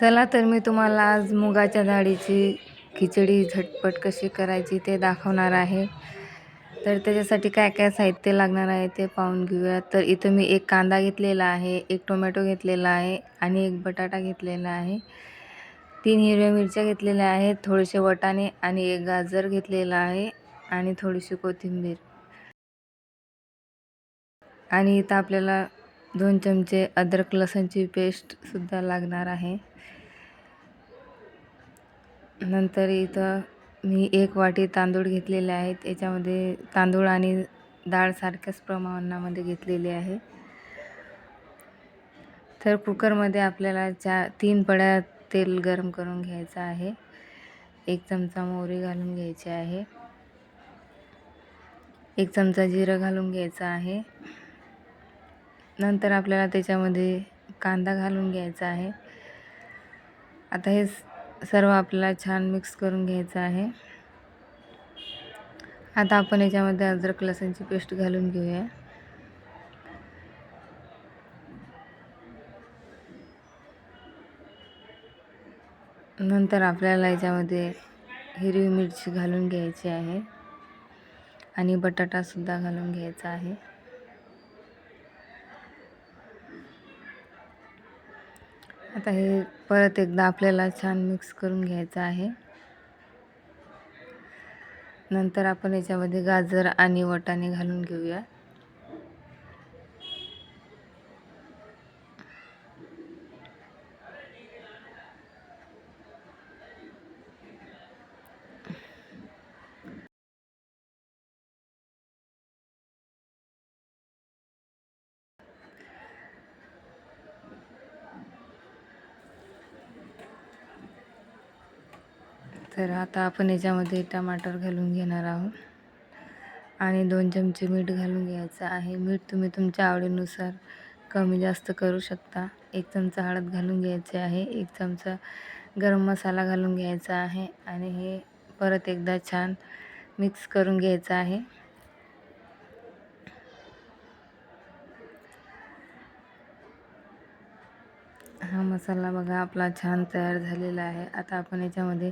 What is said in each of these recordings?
चला तर मी तुम्हाला आज मुगाच्या डाळीची खिचडी झटपट कशी करायची ते दाखवणार आहे. तर त्याच्यासाठी काय काय साहित्य लागणार आहे ते पाहून घेऊया. तर इथं मी एक कांदा घेतलेला आहे एक टोमॅटो घेतलेला आहे आणि एक बटाटा घेतलेला आहे. तीन हिरव्या मिरच्या घेतलेल्या आहेत थोडेसे वटाणे आणि एक गाजर घेतलेला आहे आणि थोडीशी कोथिंबीर. आणि इथं आपल्याला दोन चमचे अद्रक लसणची पेस्टसुद्धा लागणार आहे. नंतर इथं मी एक वाटी तांदूळ घेतलेले आहेत. याच्यामध्ये तांदूळ आणि डाळ सारख्याच प्रमाणामध्ये घेतलेली आहे. तर कुकरमध्ये आपल्याला चा तीन पड्या तेल गरम करून घ्यायचं आहे. एक चमचा मोहरी घालून घ्यायची आहे. एक चमचा जिरं घालून घ्यायचं आहे. नंतर आपल्याला त्याच्यामध्ये कांदा घालून घ्यायचा आहे. आता हे सर्व आपल्याला छान मिक्स करून घ्यायचं आहे. आता आपण याच्यामध्ये अद्रक लसणची पेस्ट घालून घेऊया. नंतर आपल्याला याच्यामध्ये हिरवी मिरची घालून घ्यायची आहे. आणि बटाटासुद्धा घालून घ्यायचा आहे. आता हे परत एकदा आपल्याला छान मिक्स करून घ्यायचं आहे. नंतर आपण याच्यामध्ये गाजर आणि वटाणे घालून घेऊया. तर आता आपण याच्यामध्ये टमाटर घालून घेणार आहोत. आणि दोन चमचे मीठ घालून घ्यायचं आहे. मीठ तुम्ही तुमच्या आवडीनुसार कमी जास्त करू शकता. एक चमचा हळद घालून घ्यायचे आहे. एक चमचा गरम मसाला घालून घ्यायचा आहे. आणि हे परत एकदा छान मिक्स करून घ्यायचं आहे. हा मसाला बघा आपला छान तयार झालेला आहे. आता आपण याच्यामध्ये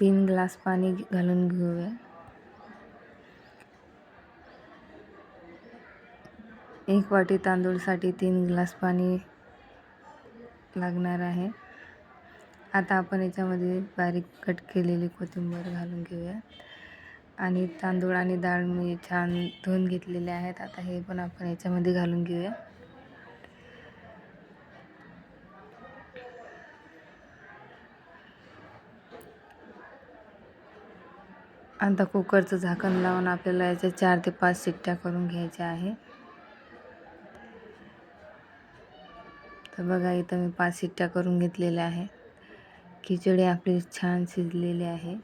तीन ग्लास पाणी घालून घेऊया. एक वाटी तांदूळसाठी तीन ग्लास पाणी लागणार आहे. आता आपण याच्यामध्ये बारीक कट केलेली कोथिंबीर घालून घेऊया. आणि तांदूळ आणि डाळ मी छान धुवून घेतलेले आहेत. आता हे पण आपण याच्यामध्ये घालून घेऊया. आता कुकरचं झाकण लावून आपल्याला याच्या चार ते पाच शिट्ट्या करून घ्यायच्या आहे. तर बघा इथं मी पाच शिट्ट्या करून घेतलेल्या आहे. खिचडी आपली छान शिजलेली आहे.